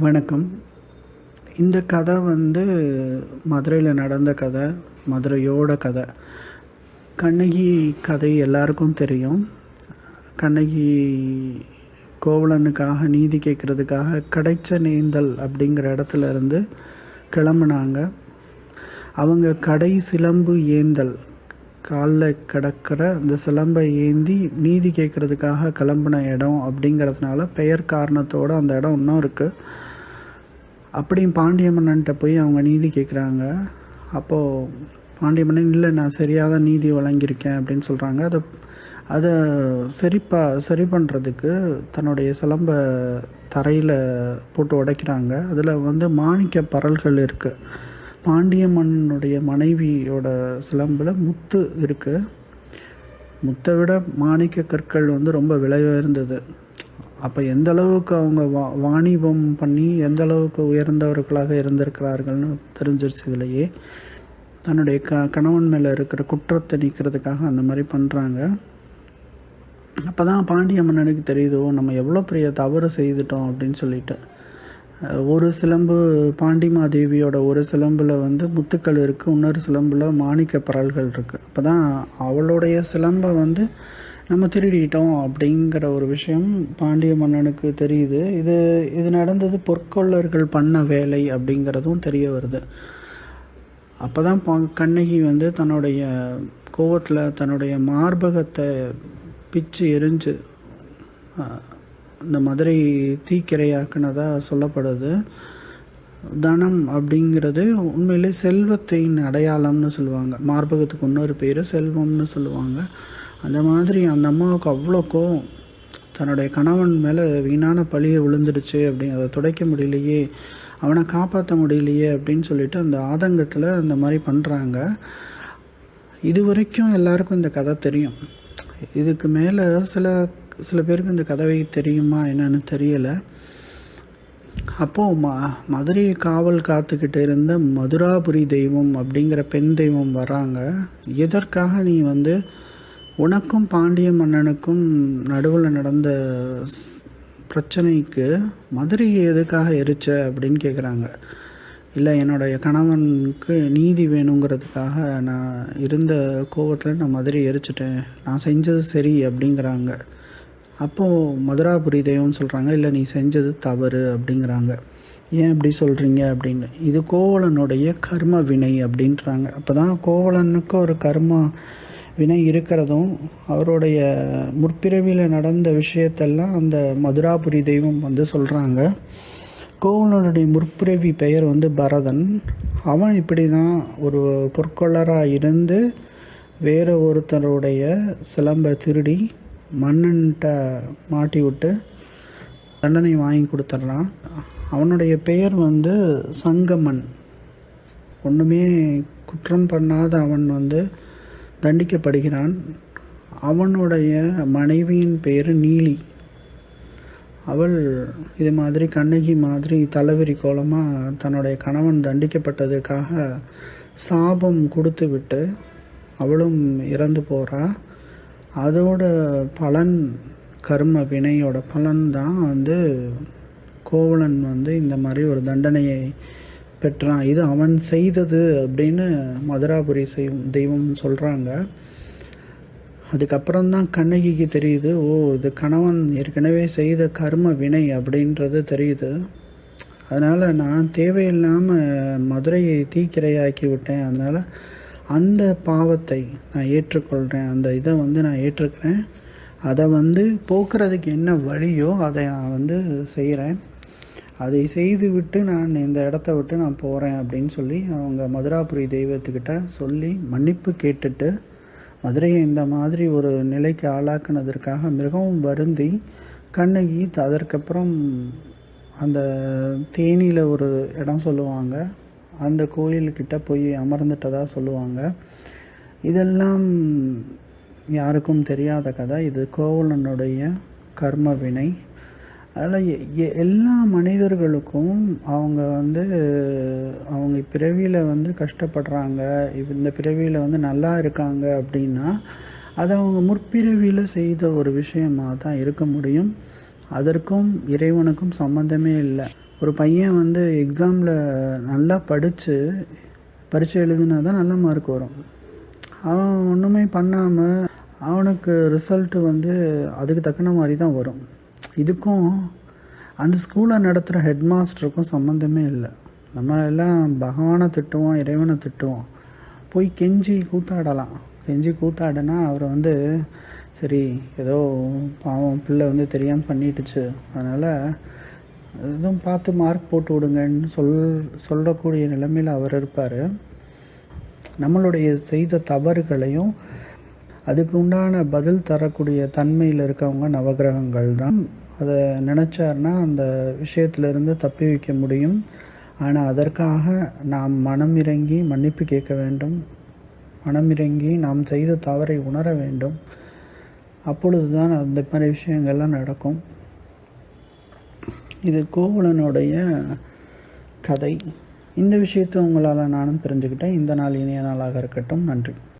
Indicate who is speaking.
Speaker 1: வணக்கம். இந்த கதை வந்து மதுரையில் நடந்த கதை மதுரையோட கதை. கண்ணகி கதை எல்லாருக்கும் தெரியும். கண்ணகி கோவலனுக்காக நீதி கேட்குறதுக்காக கடைச்ச நேந்தல் அப்படிங்கிற இடத்துல இருந்து கிளம்புனாங்க. அவங்க கடை சிலம்பு ஏந்தல் காலில் கிடக்கிற அந்த சிலம்பை ஏந்தி நீதி கேட்குறதுக்காக கிளம்புன இடம் அப்படிங்கிறதுனால பெயர் காரணத்தோடு அந்த இடம் இன்னும் இருக்குது அப்படியும் பாண்டிய மன்னன்ட்ட போய் அவங்க நீதி கேட்குறாங்க அப்போது பாண்டிய மன்னன் இல்லை நான் சரியாக தான் நீதி வழங்கியிருக்கேன் அப்படின்னு சொல்கிறாங்க அதை அதை சரிப்பா சரி பண்ணுறதுக்கு தன்னுடைய சிலம்பை தரையில் போட்டு உடைக்கிறாங்க. அதில் வந்து மாணிக்க பரல்கள் இருக்குது பாண்டிய மன்னனுடைய மனைவியோட சிலம்பில் முத்து இருக்குது முத்தை விட மாணிக்க கற்கள் வந்து ரொம்ப விலை உயர்ந்தது. அப்போ எந்த அளவுக்கு அவங்க வா வாணிபம் பண்ணி எந்த அளவுக்கு உயர்ந்தவர்களாக இருந்திருக்கிறார்கள்னு தெரிஞ்சிருச்சு இதுலையே. தன்னுடைய க கணவன் மேலே இருக்கிற குற்றத்தை நீக்கிறதுக்காக அந்த மாதிரி பண்ணுறாங்க அப்போ தான் பாண்டிய மன்னனுக்கு தெரியுதோ நம்ம எவ்வளோ பெரிய தவறு செய்துட்டோம் அப்படின்னு சொல்லிட்டு. ஒரு சிலம்பு பாண்டிமாதேவியோட ஒரு சிலம்பில் வந்து முத்துக்கள் இருக்குது இன்னொரு சிலம்பில் மாணிக்க பரல்கள் இருக்குது அப்போ தான் அவளுடைய சிலம்பை வந்து நம்ம திருடிட்டோம் அப்படிங்கிற ஒரு விஷயம் பாண்டிய மன்னனுக்கு தெரியுது. இது இது நடந்தது பொற்கொள்ளர்கள் பண்ண வேலை அப்படிங்கிறதும் தெரிய வருது. அப்போ தான் பா கண்ணகி வந்து தன்னுடைய கோவத்தில் தன்னுடைய மார்பகத்தை பிச்சு எரிஞ்சு இந்த மதுரை தீக்கிரையாக்குனதாக சொல்லப்படுது. தனம் அப்படிங்கிறது உண்மையிலே செல்வத்தின் அடையாளம்னு சொல்லுவாங்க. மார்பகத்துக்கு இன்னொரு பேர் செல்வம்னு சொல்லுவாங்க. அந்த மாதிரி அந்த அம்மாவுக்கு அவ்வளோ கோவம். தன்னுடைய கணவன் மேலே வீணான பழியை விழுந்துடுச்சு அப்படி அதை துடைக்க முடியலையே அவனை காப்பாற்ற முடியலையே அப்படின்னு சொல்லிட்டு அந்த ஆதங்கத்தில் அந்த மாதிரி பண்ணுறாங்க இது வரைக்கும் எல்லாருக்கும் இந்த கதை தெரியும். இதுக்கு மேலே சில சில பேருக்கு இந்த கதவை தெரியுமா என்னன்னு தெரியலை. அப்போது ம மதுரையை காவல் காத்துக்கிட்டு இருந்த மதுராபுரி தெய்வம் அப்படிங்கிற பெண் தெய்வம் வராங்க. எதற்காக நீ வந்து உனக்கும் பாண்டிய மன்னனுக்கும் நடுவில் நடந்த ஸ்- பிரச்சனைக்கு மதுரையை எதுக்காக எரிச்ச அப்படின்னு கேட்குறாங்க இல்லை என்னுடைய கணவனுக்கு நீதி வேணுங்கிறதுக்காக நான் இருந்த கோவத்தில் நான் மதுரை எரிச்சிட்டேன். நான் செஞ்சது சரி அப்படிங்கிறாங்க. அப்போது மதுராபுரி தெய்வம் சொல்கிறாங்க இல்லை நீ செஞ்சது தவறு அப்படிங்கிறாங்க. ஏன் இப்படி சொல்கிறீங்க அப்படின்னு. இது கோவலனுடைய கர்ம வினை அப்படின்றாங்க. அப்போ தான் கோவலனுக்கு ஒரு கர்மா வினை இருக்கிறதும் அவருடைய முற்பிறவியில் நடந்த விஷயத்தெல்லாம் அந்த மதுராபுரி தெய்வம் வந்து சொல்கிறாங்க கோவலனுடைய முற்பிறவி பெயர் வந்து பரதன். அவன் இப்படி தான் ஒரு பொற்கொள்ளராக இருந்து வேறு ஒருத்தருடைய சிலம்பை திருடி மன்னன்கிட்ட மாட்டி விட்டு தண்டனை வாங்கி கொடுத்துட்றான். அவனுடைய பெயர் வந்து சங்கமன். ஒன்றுமே குற்றம் பண்ணாத அவன் வந்து தண்டிக்கப்படுகிறான். அவனுடைய மனைவியின் பெயர் நீலி. அவள் இது மாதிரி கண்ணகி மாதிரி தலைவிரி கோலமாக தன்னுடைய கணவன் தண்டிக்கப்பட்டதுக்காக சாபம் கொடுத்து விட்டு அவளும் இறந்து போகிறா அதோட பலன் கர்ம வினையோட பலன் தான் வந்து கோவலன் வந்து இந்த மாதிரி ஒரு தண்டனையை பெற்றான். இது அவன் செய்தது அப்படின்னு மதுராபுரி செய்யும் தெய்வம் சொல்கிறாங்க அதுக்கப்புறம் தான் கண்ணகிக்கு தெரியுது ஓ இது கணவன் ஏற்கனவே செய்த கர்ம வினை அப்படின்றது தெரியுது. அதனால் நான் தேவையில்லாமல் மதுரையை தீக்கிரையாக்கி விட்டேன். அதனால் அந்த பாவத்தை நான் ஏற்றுக்கொள்கிறேன் அந்த இதை வந்து நான் ஏற்றுக்கிறேன். அதை வந்து போக்குறதுக்கு என்ன வழியோ அதை நான் வந்து செய்கிறேன் அதை செய்துவிட்டு நான் இந்த இடத்த விட்டு நான் போகிறேன் அப்படின்னு சொல்லி அவங்க மதுராபுரி தெய்வத்துக்கிட்ட சொல்லி மன்னிப்பு கேட்டுட்டு மதுரையை இந்த மாதிரி ஒரு நிலைக்கு ஆளாக்குனதற்காக மிகவும் வருந்தி கண்ணகி அதற்கப்புறம் அந்த தேனியில் ஒரு இடம் சொல்லுவாங்க. அந்த கோயில்கிட்ட போய் அமர்ந்துட்டதா சொல்லுவாங்க. இதெல்லாம் யாருக்கும் தெரியாத கதை. இது கோவலனுடைய கர்ம வினை. அதனால் எ- எ- எல்லா மனிதர்களுக்கும் அவங்க வந்து அவங்க பிறவியில் வந்து கஷ்டப்படுறாங்க இந்த பிறவியில் வந்து நல்லா இருக்காங்க அப்படின்னா அது அவங்க முற்பிறவியில் செய்த ஒரு விஷயமாக தான் இருக்க முடியும். அதற்கும் இறைவனுக்கும் சம்மந்தமே இல்லை. ஒரு பையன் வந்து எக்ஸாமில் நல்லா படித்து பரீட்சை எழுதினா தான் நல்ல மார்க் வரும். அவன் ஒன்றுமே பண்ணாமல் அவனுக்கு ரிசல்ட்டு வந்து அதுக்கு தக்கன மாதிரி தான் வரும். இதுக்கும் அந்த ஸ்கூலை நடத்துகிற ஹெட் மாஸ்டருக்கும் சம்மந்தமே இல்லை. நம்ம எல்லாம் பகவானை திட்டுவோம் இறைவனை திட்டுவோம். போய் கெஞ்சி கூத்தாடலாம். கெஞ்சி கூத்தாடினா அவரை வந்து சரி ஏதோ பாவம் பிள்ளை வந்து தெரியாமல் பண்ணிட்டுச்சு. அதனால் எதுவும் பார்த்து மார்க் போட்டு விடுங்கன்னு சொல் சொல்லக்கூடிய நிலைமையில் அவர் இருப்பார். நம்மளுடைய செய்த தவறுகளையும் அதுக்கு உண்டான பதில் தரக்கூடிய தன்மையில் இருக்கவங்க நவகிரகங்கள் தான் அதை நினச்சார்னா அந்த விஷயத்திலிருந்து தப்பி வைக்க முடியும். ஆனால் அதற்காக நாம் மனம் இறங்கி மன்னிப்பு கேட்க வேண்டும். மனம் இறங்கி நாம் செய்த தவறை உணர வேண்டும். அப்பொழுது தான் அந்த மாதிரி விஷயங்கள்லாம் நடக்கும். இது கோவலனுடைய கதை. இந்த விஷயத்தை உங்களால் நானும் தெரிஞ்சுக்கிட்டேன். இந்த நாள் இனிய நாளாக இருக்கட்டும். நன்றி.